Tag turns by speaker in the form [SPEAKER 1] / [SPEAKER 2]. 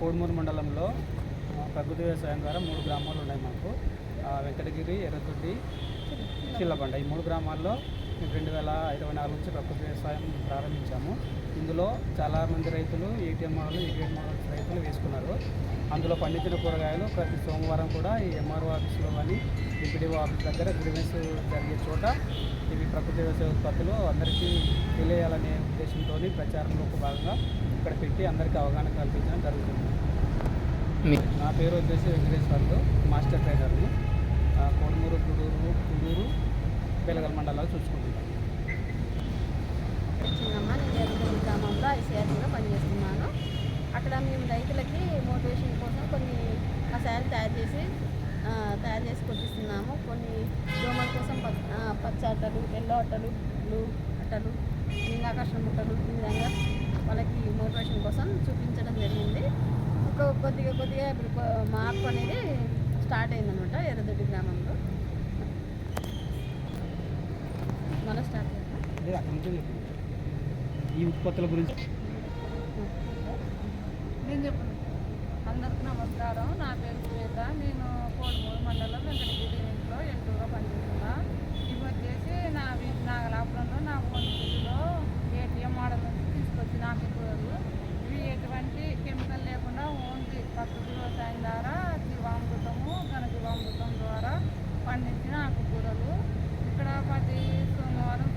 [SPEAKER 1] కోడుమూరు మండలంలో ప్రకృతి వ్యవసాయం ద్వారా మూడు గ్రామాలు ఉన్నాయి మాకు. ఆ, వెంకటగిరి ఎర్రతొడ్డి చిల్లబండ. ఈ మూడు గ్రామాల్లో మేము రెండు వేల ఇరవై నాలుగు నుంచి ప్రకృతి వ్యవసాయం ప్రారంభించాము. ఇందులో చాలామంది రైతులు ఏటీఎం మోడల్ ఈటీఎం మోడల్స్ రైతులు అందులో పండించిన కూరగాయలు ప్రతి సోమవారం కూడా ఈ ఎంఆర్ఓ ఆఫీస్లో కానీ డిప్యూటీఓ ఆఫీస్ దగ్గర గ్రీవెన్స్ జరిగే చోట ఇవి ప్రకృతి వ్యవసాయ ఉత్పత్తులు అందరికీ తెలియాలనే ఉద్దేశంతో ప్రచారంలో ఒక భాగంగా ఇక్కడ పెట్టి అందరికీ అవగాహన కల్పించడం జరుగుతుంది. నా పేరు వచ్చేసి వెంకటేశ్వర్లు మాస్టర్ ట్రైనర్ని కోడమూరు గుడూరు గుడూరు పిల్లగల మండలాలు చూసుకుంటున్నాను
[SPEAKER 2] చిన్నమ్మ నేను గ్రామంలో ఐసీఆర్సీలో పనిచేస్తున్నాను. అక్కడ మేము రైతులకి కషాయాలు తయారు చేసి తయారు చేసి కొట్టిస్తున్నాము. కొన్ని దోమల కోసం పచ్చ అట్టలు ఎల్లో అట్టలు బ్లూ అట్టలు లింగాకర్షణ ముట్టలు ఈ విధంగా వాళ్ళకి మోటివేషన్ కోసం చూపించడం జరిగింది. ఒక కొద్దిగా కొద్దిగా ఇప్పుడు మార్పు అనేది స్టార్ట్ అయిందనమాట ఎర్రదొడ్డి గ్రామంలో. మన స్టార్ట్.
[SPEAKER 1] ఈ ఉత్పత్తుల గురించి.
[SPEAKER 3] నేను చెప్పను. అందరికీ నమస్కారం. నా పండించిన ఆకుకూరలు ఇక్కడ పది సోమవారం